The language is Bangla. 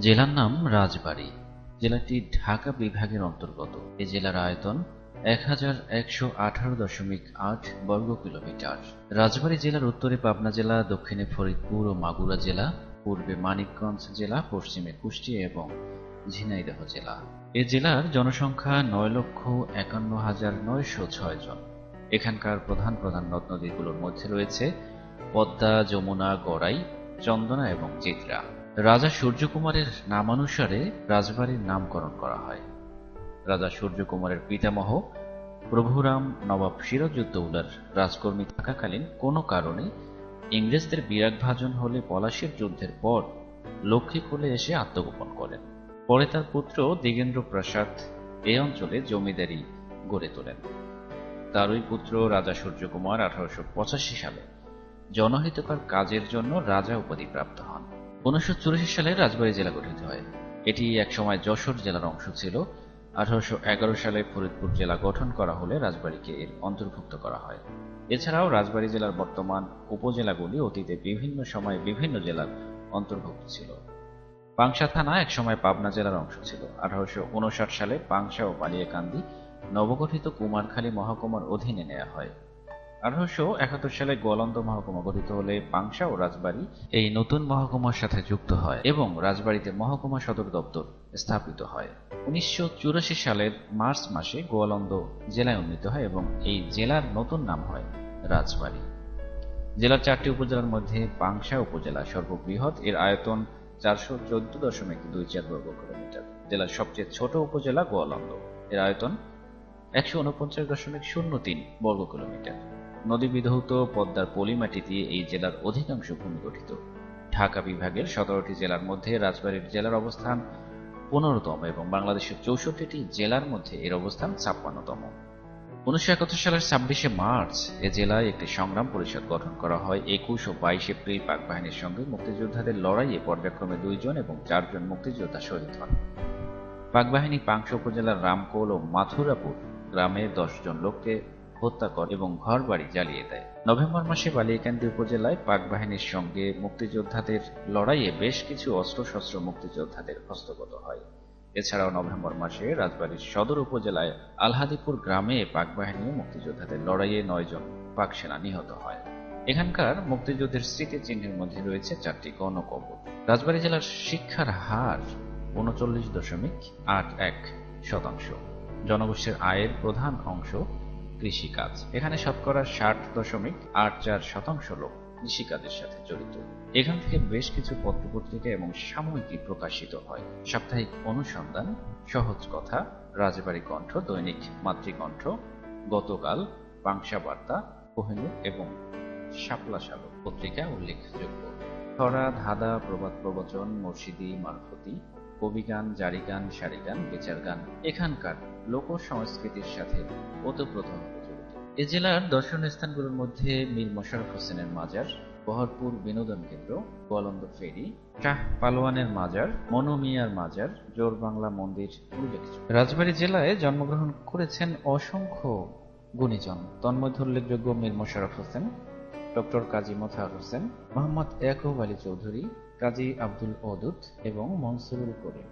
জেলার নাম রাজবাড়ী। জেলাটি ঢাকা বিভাগের অন্তর্গত। এই জেলার আয়তন এক হাজার একশো আঠারো দশমিক আট বর্গ কিলোমিটার। রাজবাড়ী জেলার উত্তরে পাবনা জেলা, দক্ষিণে ফরিদপুর ও মাগুরা জেলা, পূর্বে মানিকগঞ্জ জেলা, পশ্চিমে কুষ্টিয়া এবং ঝিনাইদহ জেলা। এ জেলার জনসংখ্যা নয় লক্ষ একান্ন হাজার নয়শো ছয় জন। এখানকার প্রধান প্রধান নদ নদীগুলোর মধ্যে রয়েছে পদ্মা, যমুনা, গড়াই, চন্দনা এবং চিত্রা রাজা সূর্যকুমারের নামানুসারে রাজবাড়ির নামকরণ করা হয়। রাজা সূর্যকুমারের পিতামহ প্রভুরাম নবাব সিরাজউদ্দৌলার রাজকর্মী থাকাকালীন কোনো কারণে ইংরেজদের বিরাগভাজন হলে পলাশির যুদ্ধের পর লক্ষ্মী লক্ষ্মীকুলে এসে আত্মগোপন করেন। পরে তার পুত্র দিগেন্দ্র প্রসাদ এই অঞ্চলে জমিদারি গড়ে তোলেন। তারই পুত্র রাজা সূর্যকুমার আঠারোশো পঁচাশি সালে জনহিতকর কাজের জন্য রাজা উপাধি প্রাপ্ত হন। উনিশশো চুরাশি সালে রাজবাড়ী জেলা গঠিত হয়। এটি একসময় যশোর জেলার অংশ ছিল। আঠারোশো এগারো সালে ফরিদপুর জেলা গঠন করা হলে রাজবাড়ীকে এর অন্তর্ভুক্ত করা হয়। এছাড়াও রাজবাড়ী জেলার বর্তমান উপজেলাগুলি অতীতে বিভিন্ন সময়ে বিভিন্ন জেলার অন্তর্ভুক্ত ছিল। পাংশা থানা একসময় পাবনা জেলার অংশ ছিল। আঠারোশো উনষাট সালে পাংশা ও বালিয়াকান্দি নবগঠিত কুমারখালী মহকুমার অধীনে নেওয়া হয়। আঠারোশো একাত্তর সালে গোয়ালন্দ মহকুমা গঠিত হলে পাংশা ও রাজবাড়ী এই নতুন মহকুমার সাথে যুক্ত হয় এবং রাজবাড়ীতে মহকুমা সদর দপ্তর স্থাপিত হয়। উনিশশো চুরাশি সালের মার্চ মাসে গোয়ালন্দ জেলায় উন্নীত হয় এবং এই জেলার নতুন নাম হয় রাজবাড়ী। জেলার চারটি উপজেলার মধ্যে পাংশা উপজেলা সর্ববৃহৎ। এর আয়তন চারশো চোদ্দ দশমিক দুই চার বর্গ কিলোমিটার। জেলার সবচেয়ে ছোট উপজেলা গোয়ালন্দ। এর আয়তন একশো উনপঞ্চাশ দশমিক শূন্য তিন বর্গ কিলোমিটার। নদী বিধৌত পদ্মার পলিমাটি দিয়ে এই জেলার অধিকাংশ ভূমি গঠিত। ঢাকা বিভাগের সতেরোটি জেলার মধ্যে রাজবাড়ীর জেলার অবস্থান পনেরোতম এবং বাংলাদেশের চৌষট্টিটি জেলার মধ্যে এর অবস্থান ছাপ্পান্নতম। উনিশশো একাত্তর সালের ছাব্বিশে মার্চ এ জেলায় একটি সংগ্রাম পরিষদ গঠন করা হয়। একুশ ও বাইশ এপ্রিল পাক বাহিনীর সঙ্গে মুক্তিযোদ্ধাদের লড়াইয়ে পর্যায়ক্রমে দুইজন এবং চারজন মুক্তিযোদ্ধা শহীদ হন। পাক বাহিনী পাংশ উপজেলার রামকোল ও মাথুরাপুর গ্রামে দশজন লোককে হত্যা করে এবং ঘর বাড়ি জ্বালিয়ে দেয়। নভেম্বর মাসে বালিয়াকান্দি উপজেলায় পাক বাহিনীর সঙ্গে মুক্তিযোদ্ধাদের লড়াইয়ে বেশ কিছু অস্ত্রশস্ত্র মুক্তিযোদ্ধাদের হস্তগত হয়। এছাড়াও নভেম্বর মাসে রাজবাড়ীর সদর উপজেলায় আলহাদিপুর গ্রামে পাক বাহিনী মুক্তিযোদ্ধাদের লড়াইয়ে নয়জন পাক সেনা নিহত হয়। এখানকার মুক্তিযুদ্ধের স্মৃতিচিহ্নের মধ্যে রয়েছে চারটি গণকবর। রাজবাড়ী জেলার শিক্ষার হার উনচল্লিশ দশমিক আট এক শতাংশ। জনগোষ্ঠীর আয়ের প্রধান অংশ কৃষিকাজ। এখানে শতকরা ষাট দশমিক আট চার শতাংশ লোক কৃষিকাজের সাথে জড়িত। এখান থেকে বেশ কিছু পত্রপত্রিকা এবং সাময়িকী প্রকাশিত হয়। সাপ্তাহিক অনুসন্ধান, সহজ কথা, রাজবাড়ী কণ্ঠ, দৈনিক মাতৃকণ্ঠ, গতকাল পাংশা বার্তা, কোহিনুর এবং শাপলা শালক পত্রিকা উল্লেখযোগ্য। খরা ধাঁধা প্রবাদ প্রবচন, মুর্শিদি, মারফতি কবিগান, জারিগান, সারিগান বিচার গান এখানকার লোক সংস্কৃতির সাথে ওতপ্রোতভাবে এ জেলার দর্শনীয় স্থানগুলোর মধ্যে মীর মোশাররফ হোসেনের মাজার বহরপুর বিনোদন কেন্দ্র, গোয়ালন্দ ফেরি, শাহ পালোয়ানের মাজার, মনু মিয়ার মাজার, জোর বাংলা মন্দির উল্লেখযোগ্য। রাজবাড়ী জেলায় জন্মগ্রহণ করেছেন অসংখ্য গুণীজন। তন্মধ্যে উল্লেখযোগ্য মীর মোশাররফ হোসেন, ডক্টর কাজী মোথার হোসেন, মোহাম্মদ ইয়াকুব আলী চৌধুরী কাজী আব্দুল ওদুদ এবং মনসুরুল করিম।